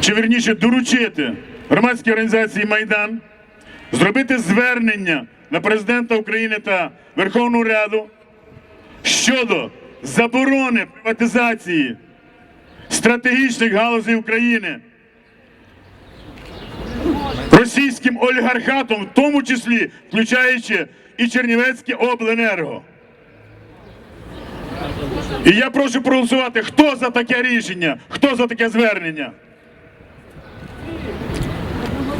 чи вірніше доручити громадській організації Майдан зробити звернення на президента України та Верховну Раду щодо заборони приватизації стратегічних галузей України російським олігархатом, в тому числі включаючи і Чернівецьке обленерго. І я прошу проголосувати, хто за таке рішення, хто за таке звернення.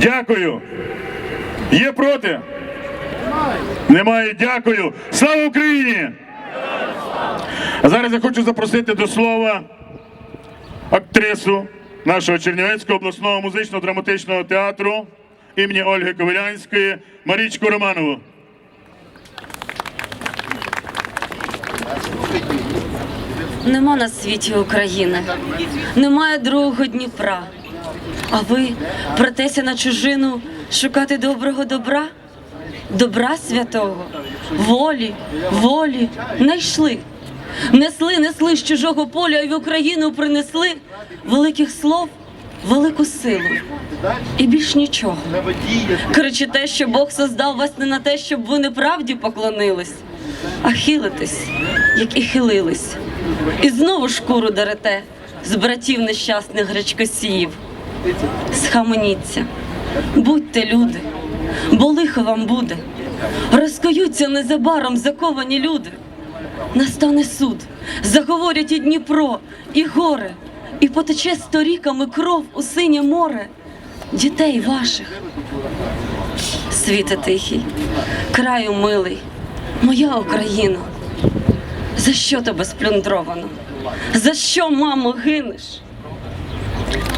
Дякую. Є проти? Немає. Дякую. Слава Україні! А зараз я хочу запросити до слова актрису нашого Чернівецького обласного музично-драматичного театру імені Ольги Ковалянської Марічку Романову. Нема на світі України, немає другого Дніпра. А ви претеся на чужину шукати доброго добра, добра святого, волі, волі знайшли. Несли, несли з чужого поля і в Україну принесли великих слов, велику силу. І більш нічого. Кричите, що Бог создав вас не на те, щоб ви неправді поклонились, а хилитесь, як і хилились. І знову шкуру дарете з братів нещасних гречкосіїв. Схаменіться, будьте люди, бо лихо вам буде. Розкоються незабаром заковані люди. Настане суд, заговорять і Дніпро, і горе, і потече сторіками кров у синє море дітей ваших. Світе тихий, краю милий, моя Україна. За що тебе сплюндровано? За що, мамо, гинеш?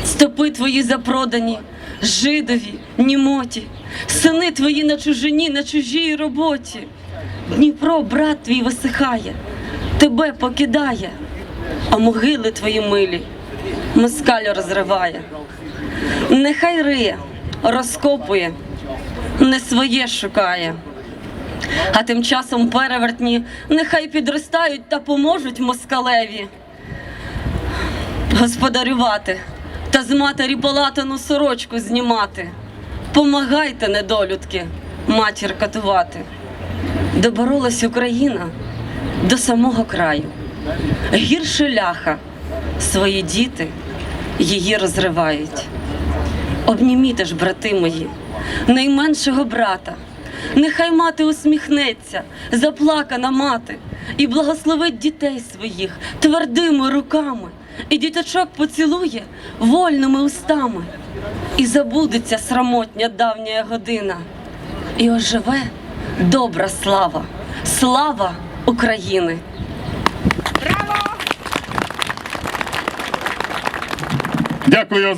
Стопи твої запродані, жидові, німоті, сини твої на чужині, на чужій роботі. Дніпро, брат твій висихає, тебе покидає, а могили твої милі москаль розриває. Нехай риє, розкопує, не своє шукає. А тим часом перевертні нехай підростають та поможуть москалеві господарювати та з матері полатану сорочку знімати. Помагайте, недолюдки, матір катувати. Доборолась Україна до самого краю. Гірше ляха свої діти її розривають. Обніміте ж, брати мої, найменшого брата. Нехай мати усміхнеться, заплакана мати, і благословить дітей своїх твердими руками, і діточок поцілує вольними устами, і забудеться срамотня давня година, і оживе добра слава, слава України. Дякую.